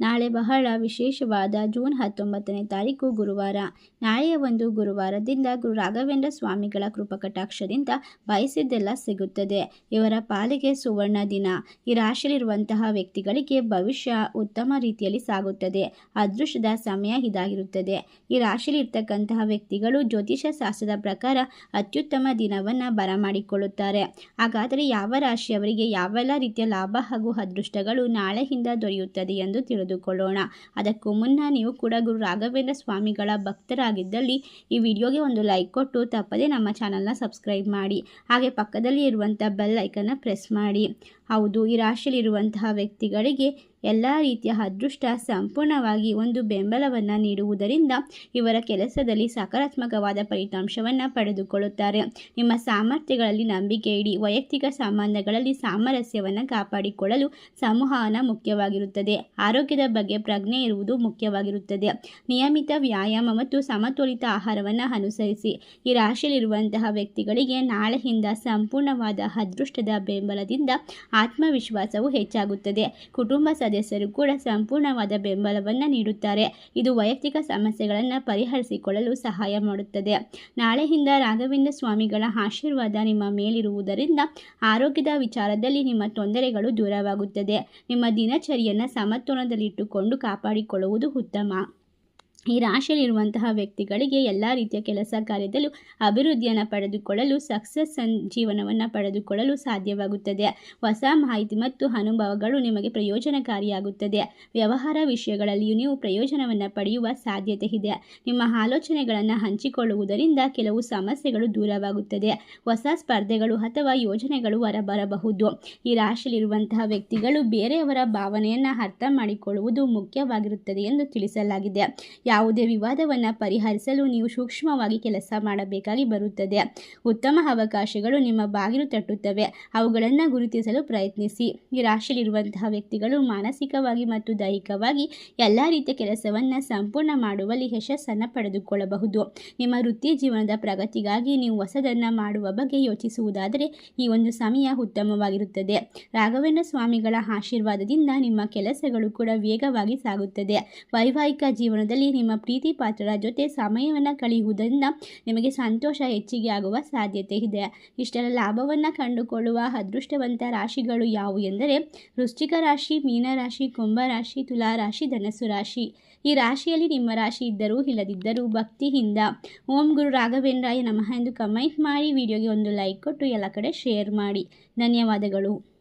ನಾಳೆ ಬಹಳ ವಿಶೇಷವಾದ ಜೂನ್ ಹತ್ತೊಂಬತ್ತನೇ ತಾರೀಕು ಗುರುವಾರ. ನಾಳೆಯ ಒಂದು ಗುರುವಾರದಿಂದ ಗುರು ರಾಘವೇಂದ್ರ ಸ್ವಾಮಿಗಳ ಕೃಪಕಟಾಕ್ಷದಿಂದ ಬಯಸಿದ್ದೆಲ್ಲ ಸಿಗುತ್ತದೆ. ಇವರ ಪಾಲಿಗೆ ಸುವರ್ಣ ದಿನ. ಈ ರಾಶಿಯಲ್ಲಿರುವಂತಹ ವ್ಯಕ್ತಿಗಳಿಗೆ ಭವಿಷ್ಯ ಉತ್ತಮ ರೀತಿಯಲ್ಲಿ ಸಾಗುತ್ತದೆ. ಅದೃಷ್ಟದ ಸಮಯ ಇದಾಗಿರುತ್ತದೆ. ಈ ರಾಶಿಯಲ್ಲಿ ಇರ್ತಕ್ಕಂತಹ ವ್ಯಕ್ತಿಗಳು ಜ್ಯೋತಿಷ ಶಾಸ್ತ್ರದ ಪ್ರಕಾರ ಅತ್ಯುತ್ತಮ ದಿನವನ್ನು ಬರಮಾಡಿಕೊಳ್ಳುತ್ತಾರೆ. ಹಾಗಾದರೆ ಯಾವ ರಾಶಿಯವರಿಗೆ ಯಾವೆಲ್ಲ ರೀತಿಯ ಲಾಭ ಹಾಗೂ ಅದೃಷ್ಟಗಳು ನಾಳೆಯಿಂದ ದೊರೆಯುತ್ತದೆ ಎಂದು ತಿಳಿದುಕೊಳ್ಳೋಣ ಅದಕ್ಕೂ ಮುನ್ನ ನೀವು ಕೂಡ ಗುರು ರಾಘವೇಂದ್ರ ಸ್ವಾಮಿಗಳ ಭಕ್ತರಾಗಿದ್ದಲ್ಲಿ ಈ ವಿಡಿಯೋಗೆ ಒಂದು ಲೈಕ್ ಕೊಟ್ಟು ತಪ್ಪದೇ ನಮ್ಮ ಚಾನಲ್ನ ಸಬ್ಸ್ಕ್ರೈಬ್ ಮಾಡಿ. ಹಾಗೆ ಪಕ್ಕದಲ್ಲಿ ಇರುವಂಥ ಬೆಲ್ ಐಕನ್ನ ಪ್ರೆಸ್ ಮಾಡಿ. ಹೌದು, ಈ ರಾಶಿಯಲ್ಲಿರುವಂತಹ ವ್ಯಕ್ತಿಗಳಿಗೆ ಎಲ್ಲ ರೀತಿಯ ಅದೃಷ್ಟ ಸಂಪೂರ್ಣವಾಗಿ ಒಂದು ಬೆಂಬಲವನ್ನು ನೀಡುವುದರಿಂದ ಇವರ ಕೆಲಸದಲ್ಲಿ ಸಕಾರಾತ್ಮಕವಾದ ಫಲಿತಾಂಶವನ್ನು ಪಡೆದುಕೊಳ್ಳುತ್ತಾರೆ. ನಿಮ್ಮ ಸಾಮರ್ಥ್ಯಗಳಲ್ಲಿ ನಂಬಿಕೆ ಇಡಿ, ವೈಯಕ್ತಿಕ ಸಂಬಂಧಗಳಲ್ಲಿ ಸಾಮರಸ್ಯವನ್ನು ಕಾಪಾಡಿಕೊಳ್ಳಲು ಸಂವಹನ ಮುಖ್ಯವಾಗಿರುತ್ತದೆ. ಆರೋಗ್ಯದ ಬಗ್ಗೆ ಪ್ರಜ್ಞೆ ಇರುವುದು ಮುಖ್ಯವಾಗಿರುತ್ತದೆ. ನಿಯಮಿತ ವ್ಯಾಯಾಮ ಮತ್ತು ಸಮತೋಲಿತ ಆಹಾರವನ್ನು ಅನುಸರಿಸಿ. ಈ ರಾಶಿಯಲ್ಲಿರುವಂತಹ ವ್ಯಕ್ತಿಗಳಿಗೆ ನಾಳೆಯಿಂದ ಸಂಪೂರ್ಣವಾದ ಅದೃಷ್ಟದ ಬೆಂಬಲದಿಂದ ಆತ್ಮವಿಶ್ವಾಸವು ಹೆಚ್ಚಾಗುತ್ತದೆ. ಕುಟುಂಬ ಸದಸ್ಯರು ಕೂಡ ಸಂಪೂರ್ಣವಾದ ಬೆಂಬಲವನ್ನು ನೀಡುತ್ತಾರೆ. ಇದು ವೈಯಕ್ತಿಕ ಸಮಸ್ಯೆಗಳನ್ನು ಪರಿಹರಿಸಿಕೊಳ್ಳಲು ಸಹಾಯ ಮಾಡುತ್ತದೆ. ನಾಳೆಯಿಂದ ರಾಘವೇಂದ್ರ ಸ್ವಾಮಿಗಳ ಆಶೀರ್ವಾದ ನಿಮ್ಮ ಮೇಲಿರುವುದರಿಂದ ಆರೋಗ್ಯದ ವಿಚಾರದಲ್ಲಿ ನಿಮ್ಮ ತೊಂದರೆಗಳು ದೂರವಾಗುತ್ತದೆ. ನಿಮ್ಮ ದಿನಚರಿಯನ್ನು ಸಮತೋಲನದಲ್ಲಿಟ್ಟುಕೊಂಡು ಕಾಪಾಡಿಕೊಳ್ಳುವುದು ಉತ್ತಮ. ಈ ರಾಶಿಯಲ್ಲಿರುವಂತಹ ವ್ಯಕ್ತಿಗಳಿಗೆ ಎಲ್ಲ ರೀತಿಯ ಕೆಲಸ ಕಾರ್ಯದಲ್ಲೂ ಅಭಿವೃದ್ಧಿಯನ್ನು ಪಡೆದುಕೊಳ್ಳಲು ಸಕ್ಸಸ್ ಜೀವನವನ್ನು ಪಡೆದುಕೊಳ್ಳಲು ಸಾಧ್ಯವಾಗುತ್ತದೆ. ಹೊಸ ಮಾಹಿತಿ ಮತ್ತು ಅನುಭವಗಳು ನಿಮಗೆ ಪ್ರಯೋಜನಕಾರಿಯಾಗುತ್ತದೆ. ವ್ಯವಹಾರ ವಿಷಯಗಳಲ್ಲಿಯೂ ನೀವು ಪ್ರಯೋಜನವನ್ನು ಪಡೆಯುವ ಸಾಧ್ಯತೆ ಇದೆ. ನಿಮ್ಮ ಆಲೋಚನೆಗಳನ್ನು ಹಂಚಿಕೊಳ್ಳುವುದರಿಂದ ಕೆಲವು ಸಮಸ್ಯೆಗಳು ದೂರವಾಗುತ್ತದೆ. ಹೊಸ ಸ್ಪರ್ಧೆಗಳು ಅಥವಾ ಯೋಜನೆಗಳು ಹೊರಬರಬಹುದು. ಈ ರಾಶಿಯಲ್ಲಿರುವಂತಹ ವ್ಯಕ್ತಿಗಳು ಬೇರೆಯವರ ಭಾವನೆಯನ್ನು ಅರ್ಥ ಮಾಡಿಕೊಳ್ಳುವುದು ಮುಖ್ಯವಾಗಿರುತ್ತದೆ ಎಂದು ತಿಳಿಸಲಾಗಿದೆ. ಯಾವುದೇ ವಿವಾದವನ್ನು ಪರಿಹರಿಸಲು ನೀವು ಸೂಕ್ಷ್ಮವಾಗಿ ಕೆಲಸ ಮಾಡಬೇಕಾಗಿ ಬರುತ್ತದೆ. ಉತ್ತಮ ಅವಕಾಶಗಳು ನಿಮ್ಮ ಬಾಗಿಲು ತಟ್ಟುತ್ತವೆ. ಅವುಗಳನ್ನು ಗುರುತಿಸಲು ಪ್ರಯತ್ನಿಸಿ. ಈ ರಾಶಿಯಲ್ಲಿರುವಂತಹ ವ್ಯಕ್ತಿಗಳು ಮಾನಸಿಕವಾಗಿ ಮತ್ತು ದೈಹಿಕವಾಗಿ ಎಲ್ಲ ರೀತಿಯ ಕೆಲಸವನ್ನು ಸಂಪೂರ್ಣ ಮಾಡುವಲ್ಲಿ ಯಶಸ್ಸನ್ನು ಪಡೆದುಕೊಳ್ಳಬಹುದು. ನಿಮ್ಮ ವೃತ್ತಿ ಜೀವನದ ಪ್ರಗತಿಗಾಗಿ ನೀವು ಹೊಸದನ್ನು ಮಾಡುವ ಬಗ್ಗೆ ಯೋಚಿಸುವುದಾದರೆ ಈ ಒಂದು ಸಮಯ ಉತ್ತಮವಾಗಿರುತ್ತದೆ. ರಾಘವೇಂದ್ರ ಸ್ವಾಮಿಗಳ ಆಶೀರ್ವಾದದಿಂದ ನಿಮ್ಮ ಕೆಲಸಗಳು ಕೂಡ ವೇಗವಾಗಿ ಸಾಗುತ್ತದೆ. ವೈವಾಹಿಕ ಜೀವನದಲ್ಲಿ ಪ್ರೀತಿ ಪಾತ್ರರ ಜೊತೆ ಸಮಯವನ್ನು ಕಳೆಯುವುದರಿಂದ ನಿಮಗೆ ಸಂತೋಷ ಹೆಚ್ಚಿಗೆ ಆಗುವ ಸಾಧ್ಯತೆ ಇದೆ. ಇಷ್ಟರ ಲಾಭವನ್ನು ಕಂಡುಕೊಳ್ಳುವ ಅದೃಷ್ಟವಂತ ರಾಶಿಗಳು ಯಾವುವು ಎಂದರೆ ವೃಶ್ಚಿಕ ರಾಶಿ ಮೀನರಾಶಿ ಕುಂಭರಾಶಿ ತುಲಾರಾಶಿ ಧನಸ್ಸು ರಾಶಿ. ಈ ರಾಶಿಯಲ್ಲಿ ನಿಮ್ಮ ರಾಶಿ ಇದ್ದರೂ ಇಲ್ಲದಿದ್ದರೂ ಭಕ್ತಿಯಿಂದ ಓಂ ಗುರು ರಾಘವೇಂದ್ರಾಯ ನಮಃ ಎಂದು ಕಮೆಂಟ್ ಮಾಡಿ, ವಿಡಿಯೋಗೆ ಒಂದು ಲೈಕ್ ಕೊಟ್ಟು ಎಲ್ಲ ಕಡೆ ಶೇರ್ ಮಾಡಿ. ಧನ್ಯವಾದಗಳು.